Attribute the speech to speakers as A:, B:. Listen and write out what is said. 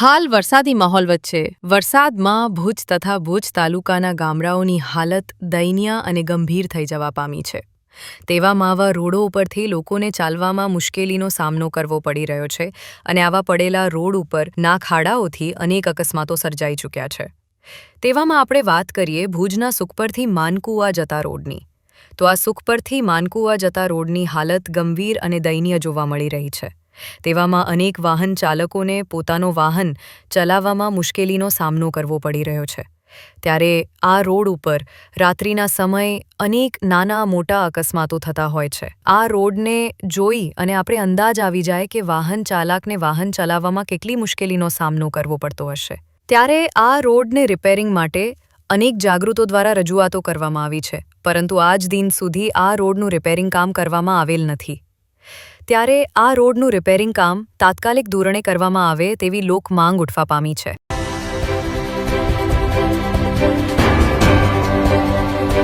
A: હાલ વરસાદી માહોલ વચ્ચે વરસાદમાં ભુજ તથા ભુજ તાલુકાના ગામડાઓની હાલત દયનીય અને ગંભીર થઈ જવા પામી છે. તેવામાં આવા રોડો ઉપરથી લોકોને ચાલવામાં મુશ્કેલીનો સામનો કરવો પડી રહ્યો છે અને આવા પડેલા રોડ ઉપર ના ખાડાઓથી અનેક અકસ્માતો સર્જાઈ ચૂક્યા છે. તેવામાં આપણે વાત કરીએ ભુજના સુખપરથી માનકુવા જતા રોડની. તો આ સુખપરથી માનકુવા જતા રોડની હાલત ગંભીર અને દયનીય જોવા મળી રહી છે. તેવામાં અનેક વાહન ચાલકોને પોતાનો વાહન ચલાવવામાં મુશ્કેલીનો સામનો કરવો પડી રહ્યો છે. ત્યારે આ રોડ ઉપર રાત્રિના સમય અનેક નાના મોટા અકસ્માતો થતા હોય છે. આ રોડને જોઈ અને આપણે અંદાજ આવી જાય કે વાહન ચાલકને વાહન ચલાવવામાં કેટલી મુશ્કેલીનો સામનો કરવો પડતો હશે. ત્યારે આ રોડને રિપેરિંગ માટે અનેક જાગૃતો દ્વારા રજૂઆતો કરવામાં આવી છે. પરંતુ આજ દિન સુધી આ રોડનું રિપેરિંગ કામ કરવામાં આવેલ નથી. ત્યારે આ રોડનું રિપેરિંગ કામ તાત્કાલિક ધોરણે કરવામાં આવે તેવી લોક માંગ ઉઠવા પામી છે.